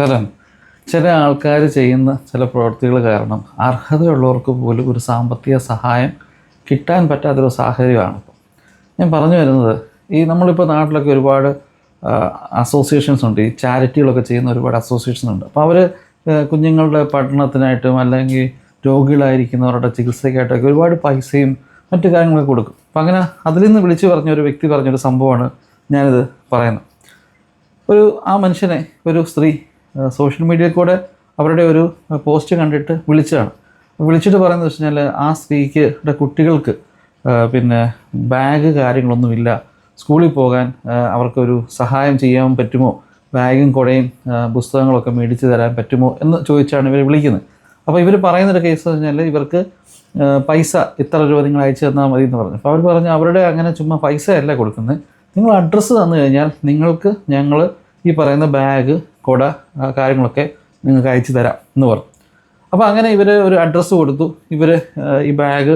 കാരണം ചില ആൾക്കാർ ചെയ്യുന്ന ചില പ്രവൃത്തികൾ കാരണം അർഹതയുള്ളവർക്ക് പോലും ഒരു സാമ്പത്തിക സഹായം കിട്ടാൻ പറ്റാത്തൊരു സാഹചര്യമാണ് ഞാൻ പറഞ്ഞു വരുന്നത് ഈ നമ്മളിപ്പോൾ നാട്ടിലൊക്കെ ഒരുപാട് അസോസിയേഷൻസ് ഉണ്ട്. ഈ ചാരിറ്റികളൊക്കെ ചെയ്യുന്ന ഒരുപാട് അസോസിയേഷൻ ഉണ്ട്. അപ്പോൾ അവർ കുഞ്ഞുങ്ങളുടെ പഠനത്തിനായിട്ടും അല്ലെങ്കിൽ രോഗികളായിരിക്കുന്നവരുടെ ചികിത്സയ്ക്കായിട്ടൊക്കെ ഒരുപാട് പൈസയും മറ്റു കാര്യങ്ങളൊക്കെ കൊടുക്കും. അപ്പം അങ്ങനെ അതിൽ നിന്ന് വിളിച്ചു പറഞ്ഞ ഒരു വ്യക്തി പറഞ്ഞൊരു സംഭവമാണ് ഞാനിത് പറയുന്നത്. ഒരു ആ മനുഷ്യനെ ഒരു സ്ത്രീ സോഷ്യൽ മീഡിയയിൽ കൂടെ അവരുടെ ഒരു പോസ്റ്റ് കണ്ടിട്ട് വിളിച്ചതാണ്. വിളിച്ചിട്ട് പറയുന്നത് വെച്ച് കഴിഞ്ഞാൽ ആ സ്ത്രീക്ക് കുട്ടികൾക്ക് പിന്നെ ബാഗ് കാര്യങ്ങളൊന്നുമില്ല സ്കൂളിൽ പോകാൻ അവർക്കൊരു സഹായം ചെയ്യാൻ പറ്റുമോ? ബാഗും കുടയും പുസ്തകങ്ങളൊക്കെ മേടിച്ച് തരാൻ പറ്റുമോ എന്ന് ചോദിച്ചാണ് ഇവർ വിളിക്കുന്നത്. അപ്പോൾ ഇവർ പറയുന്നൊരു കേസ് എന്ന് പറഞ്ഞാൽ ഇവർക്ക് പൈസ ഇത്ര രൂപ നിങ്ങൾ അയച്ചു തന്നാൽ മതി എന്ന് പറഞ്ഞു. അപ്പോൾ അവർ പറഞ്ഞു അവരുടെ അങ്ങനെ ചുമ്മാ പൈസ അല്ല കൊടുക്കുന്നത്. നിങ്ങൾ അഡ്രസ്സ് തന്നു കഴിഞ്ഞാൽ നിങ്ങൾക്ക് ഞങ്ങൾ ഈ പറയുന്ന ബാഗ് കുട കാര്യങ്ങളൊക്കെ നിങ്ങൾക്ക് അയച്ചു തരാം എന്ന് പറഞ്ഞു. അപ്പോൾ അങ്ങനെ ഇവർ ഒരു അഡ്രസ്സ് കൊടുത്തു. ഇവർ ഈ ബാഗ്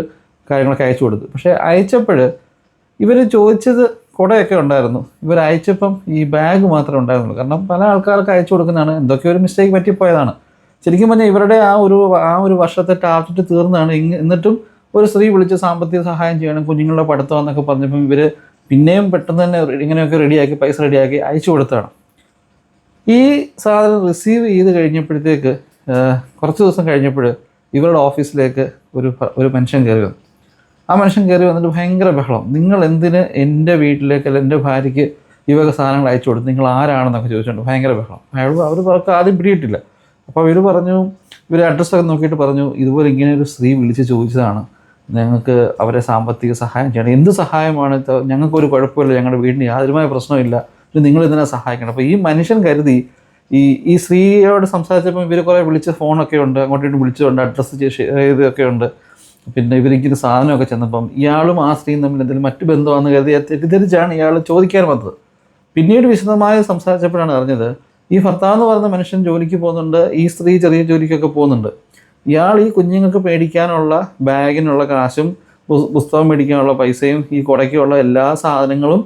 കാര്യങ്ങളൊക്കെ അയച്ചു കൊടുത്തു. പക്ഷേ അയച്ചപ്പോൾ ഇവർ ചോദിച്ചത് കുടയൊക്കെ ഉണ്ടായിരുന്നു. ഇവർ അയച്ചപ്പം ഈ ബാഗ് മാത്രമേ ഉണ്ടായിരുന്നുള്ളൂ. കാരണം പല ആൾക്കാർക്ക് അയച്ചു കൊടുക്കുന്നതാണ്. എന്തൊക്കെ ഒരു മിസ്റ്റേക്ക് പറ്റിപ്പോയതാണ്. ശരിക്കും പറഞ്ഞാൽ ഇവരുടെ ആ ഒരു ആ ഒരു വർഷത്തെ ടാർജറ്റ് തീർന്നതാണ്. എന്നിട്ടും ഒരു സ്ത്രീ വിളിച്ച് സാമ്പത്തിക സഹായം ചെയ്യണം കുഞ്ഞുങ്ങളുടെ പഠിത്തം എന്നൊക്കെ പറഞ്ഞപ്പം ഇവർ പിന്നെയും പെട്ടെന്ന് തന്നെ ഇങ്ങനെയൊക്കെ റെഡിയാക്കി പൈസ റെഡിയാക്കി അയച്ചു കൊടുത്തതാണ്. ഈ സാധനം റിസീവ് ചെയ്ത് കഴിഞ്ഞപ്പോഴത്തേക്ക് കുറച്ച് ദിവസം കഴിഞ്ഞപ്പോൾ ഇവരുടെ ഓഫീസിലേക്ക് ഒരു ഒരു മനുഷ്യൻ കയറി വന്നു. ആ മനുഷ്യൻ കയറി വന്നിട്ട് ഭയങ്കര ബഹളം. നിങ്ങൾ എന്തിന് എന്റെ വീട്ടിലേക്ക് അല്ല എന്റെ ഭാര്യയ്ക്ക് ഈ വക സാധനങ്ങൾ അയച്ചു കൊടുത്തു? നിങ്ങൾ ആരാണെന്നൊക്കെ ചോദിച്ചുകൊണ്ട് ഭയങ്കര ബഹളം. അയാൾ അവർ അവർക്ക് ആദ്യം പിടിയിട്ടില്ല. അപ്പോൾ ഇവർ പറഞ്ഞു ഇവർ അഡ്രസ്സൊക്കെ നോക്കിയിട്ട് പറഞ്ഞു ഇതുപോലെ ഇങ്ങനെ ഒരു സ്ത്രീ വിളിച്ച് ചോദിച്ചതാണ്. ഞങ്ങൾക്ക് അവരെ സാമ്പത്തിക സഹായം ചെയ്യണം. എന്ത് സഹായമാണ്? ഞങ്ങൾക്കൊരു കുഴപ്പമില്ല. ഞങ്ങളുടെ വീടിന് യാതൊരുമായ പ്രശ്നമില്ല നിങ്ങൾ ഇതിനെ സഹായിക്കണം. അപ്പോൾ ഈ മനുഷ്യൻ കരുതി ഈ ഈ സ്ത്രീയോട് സംസാരിച്ചപ്പോൾ ഇവർ കുറേ വിളിച്ച് ഫോണൊക്കെ ഉണ്ട് അങ്ങോട്ട് ഇങ്ങോട്ടും വിളിച്ചുകൊണ്ട് അഡ്രസ്സ് ചെയ്തൊക്കെ ഉണ്ട്. പിന്നെ ഇവരിങ്ങനെ സാധനമൊക്കെ ചെന്നപ്പം ഇയാളും ആ സ്ത്രീയും തമ്മിൽ എന്തെങ്കിലും മറ്റു ബന്ധമാണെന്ന് കരുതി തെറ്റിദ്ധരിച്ചാണ് ഇയാൾ ചോദിക്കാൻ വന്നത്. പിന്നീട് വിശദമായി സംസാരിച്ചപ്പോഴാണ് അറിഞ്ഞത് ഈ ഭർത്താവ് എന്ന് പറയുന്ന മനുഷ്യൻ ജോലിക്ക് പോകുന്നുണ്ട് ഈ സ്ത്രീ ചെറിയ ജോലിക്കൊക്കെ പോകുന്നുണ്ട്. ഇയാൾ ഈ കുഞ്ഞുങ്ങൾക്ക് മേടിക്കാനുള്ള ബാഗിനുള്ള കാശും പുസ്തകം മേടിക്കാനുള്ള പൈസയും ഈ കുടയ്ക്കുള്ള എല്ലാ സാധനങ്ങളും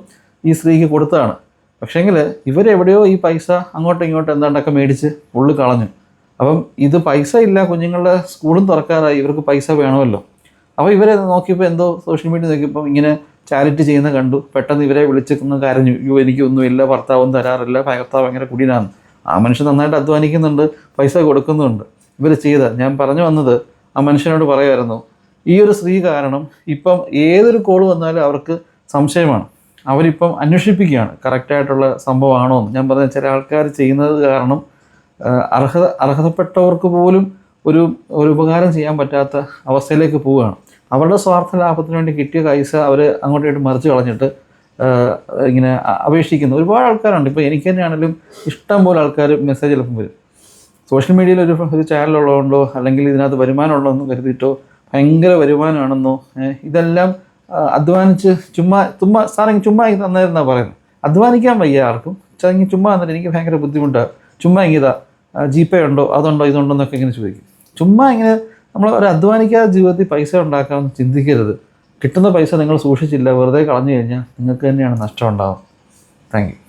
ഈ സ്ത്രീക്ക് കൊടുത്തതാണ്. പക്ഷേങ്കിൽ ഇവരെവിടെയോ ഈ പൈസ അങ്ങോട്ടും ഇങ്ങോട്ടും എന്താണ്ടൊക്കെ മേടിച്ച് ഉള്ളു കളഞ്ഞു. അപ്പം ഇത് പൈസ ഇല്ല കുഞ്ഞുങ്ങളുടെ സ്കൂളും തുറക്കാറായി ഇവർക്ക് പൈസ വേണമല്ലോ. അപ്പോൾ ഇവരെ നോക്കിയപ്പോൾ എന്തോ സോഷ്യൽ മീഡിയ നോക്കിയപ്പോൾ ഇങ്ങനെ ചാരിറ്റി ചെയ്യുന്ന കണ്ടു. പെട്ടെന്ന് ഇവരെ വിളിച്ചൊന്ന് കരഞ്ഞു. അയ്യോ എനിക്കൊന്നുമില്ല ഭർത്താവും തരാറില്ല ഭർത്താവ് ഭയങ്കര കുടിനാണ്. ആ മനുഷ്യൻ നന്നായിട്ട് അധ്വാനിക്കുന്നുണ്ട് പൈസ കൊടുക്കുന്നുണ്ട്. ഇവർ ചെയ്ത ഞാൻ പറഞ്ഞു വന്നത് ആ മനുഷ്യനോട് പറയുമായിരുന്നു ഈ ഒരു സ്ത്രീ കാരണം ഇപ്പം ഏതൊരു കോൾ വന്നാലും അവർക്ക് സംശയമാണ്. അവരിപ്പം അന്വേഷിപ്പിക്കുകയാണ്. കറക്റ്റായിട്ടുള്ള സംഭവമാണോ എന്ന്. ഞാൻ പറഞ്ഞ ചില ആൾക്കാർ ചെയ്യുന്നത് കാരണം അർഹത അർഹതപ്പെട്ടവർക്ക് പോലും ഒരു ഒരു ഉപകാരം ചെയ്യാൻ പറ്റാത്ത അവസ്ഥയിലേക്ക് പോവുകയാണ്. അവരുടെ സ്വാർത്ഥ ലാഭത്തിന് വേണ്ടി കിട്ടിയ പൈസ അവർ അങ്ങോട്ടും മറിച്ച് കളഞ്ഞിട്ട് ഇങ്ങനെ അപേക്ഷിക്കുന്നു. ഒരുപാട് ആൾക്കാരുണ്ട്. ഇപ്പോൾ എനിക്ക് തന്നെയാണെങ്കിലും ഇഷ്ടം പോലെ ആൾക്കാർ മെസ്സേജ് ചിലപ്പം വരും. സോഷ്യൽ മീഡിയയിൽ ഒരു ഒരു ചാനലുള്ളതുകൊണ്ടോ അല്ലെങ്കിൽ ഇതിനകത്ത് വരുമാനമുള്ളതെന്നോ കരുതിയിട്ടോ ഭയങ്കര വരുമാനമാണെന്നോ ഇതെല്ലാം അധ്വാനിച്ച് ചുമ്മാ ചുമ്മാ സാറേ ചുമ്മാ എനിക്ക് തന്നായിരുന്നാണ് പറയുന്നത്. അധ്വാനിക്കാൻ വയ്യ ആർക്കും. പക്ഷേ ഇങ്ങനെ ചുമ്മാ എന്നിട്ട് എനിക്ക് ഭയങ്കര ബുദ്ധിമുട്ടാണ് ചുമ്മാ ഇങ്ങിതാ ജി പേ ഉണ്ടോ അതുണ്ടോ ഇതുണ്ടോ എന്നൊക്കെ ഇങ്ങനെ ചോദിക്കും. ചുമ്മാ ഇങ്ങനെ നമ്മൾ ഒരു അധ്വാനിക്കാതെ ജീവിതത്തിൽ പൈസ ഉണ്ടാക്കാമെന്ന് ചിന്തിക്കരുത്. കിട്ടുന്ന പൈസ നിങ്ങൾ സൂക്ഷിച്ചില്ല വെറുതെ കളഞ്ഞു കഴിഞ്ഞാൽ നിങ്ങൾക്ക് തന്നെയാണ് നഷ്ടം ഉണ്ടാകുന്നത് താങ്ക്